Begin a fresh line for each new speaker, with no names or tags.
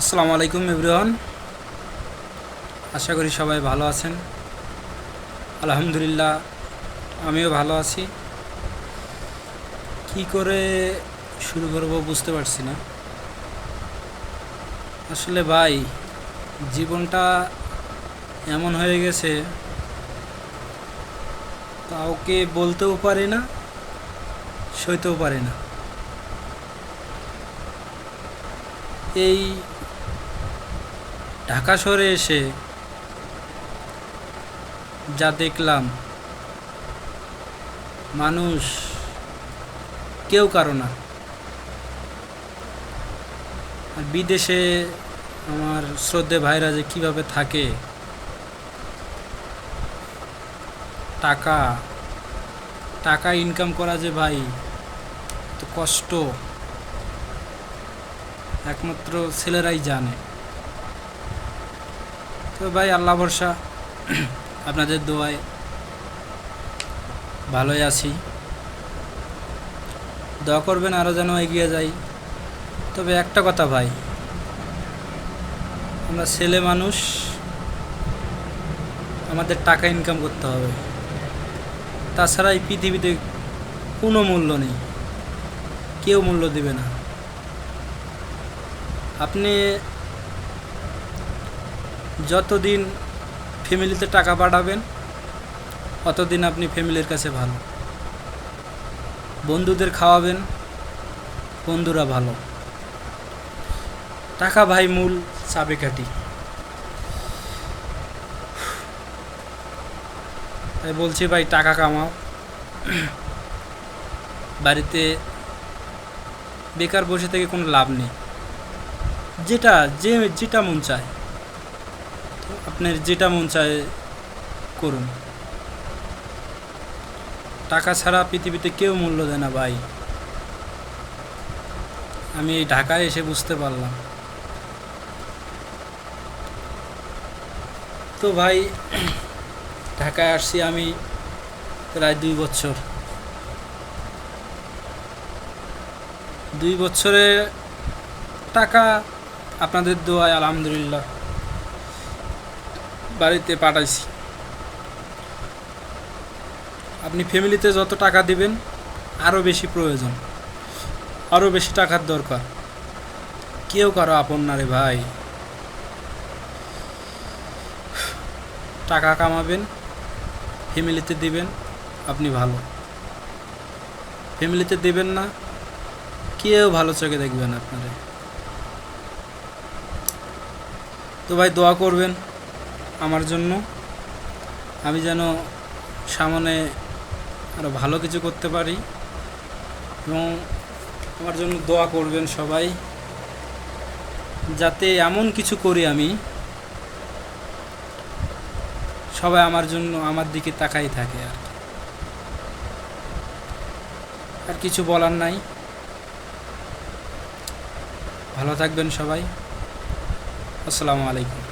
আসসালামু আলাইকুম এভরিওয়ান। আশা করি সবাই ভালো আছেন। আলহামদুলিল্লাহ, আমিও ভালো আছি। কি করে শুরু করব বুঝতে পারছি না। আসলে ভাই, জীবনটা এমন হয়ে গেছে, কাউকে বলতেও পারি না, সইতেও পারি না। এই ঢাকা শহরে এসে যা দেখলাম, মানুষ কেউ কারও না। আর বিদেশে আমার শ্রদ্ধে ভাইরা যে কীভাবে থাকে, টাকা টাকা ইনকাম করা যে ভাই তো কষ্ট। একমাত্র ছেলেরাই জানে। তো ভাই, আল্লাহ ভরসা। আপনাদের দোয়ায় ভালোই আছি। দোয়া করবেন আরও যেন এগিয়ে যাই। তবে একটা কথা ভাই, আমরা ছেলে মানুষ, আমাদের টাকা ইনকাম করতে হবে। তাছাড়া এই পৃথিবীতে কোনো মূল্য নেই। কেউ মূল্য দিবে না। আপনি যতদিন ফ্যামিলিতে টাকা পাঠাবেন, অতদিন আপনি ফ্যামিলির কাছে ভালো। বন্ধুদের খাওয়াবেন, বন্ধুরা ভালো। টাকা ভাই মূল চাবিকাঠি তাই বলছি ভাই, টাকা কামাও। বাড়িতে বেকার বসে থেকে কোনো লাভ নেই। যেটা, যে, যেটা মন চায়। আপনার যেটা মন চায় করুন। টাকা ছাড়া পৃথিবীতে কেউ মূল্য দেয় না ভাই। আমি এই ঢাকায় এসে বুঝতে পারলাম। তো ভাই, ঢাকায় আসছি আমি প্রায় দুই বছর। দুই বছরে টাকা আপনাদের দোয়ায়, আলহামদুলিল্লাহ। বাড়িতে পাঠাইছি। আপনি ফ্যামিলিতে যত টাকা দিবেন আরও বেশি প্রয়োজন। আরও বেশি টাকার দরকার। কেউ কারও আপন না রে ভাই। টাকা কামাবেন, ফ্যামিলিতে দিবেন, আপনি ভালো। ফ্যামিলিতে দেবেন না, কেউ ভালো চোখে দেখবেন আপনারে। তো ভাই দোয়া করবেন। আমার জন্য। আমি যেন সামনে আরও ভালো কিছু করতে পারি এবং আমার জন্য দোয়া করবেন সবাই। যাতে এমন কিছু করি আমি, সবাই আমার জন্য আমার দিকে তাকাই থাকে আর আর কিছু বলার নাই। ভালো থাকবেন সবাই। আসসালামু আলাইকুম।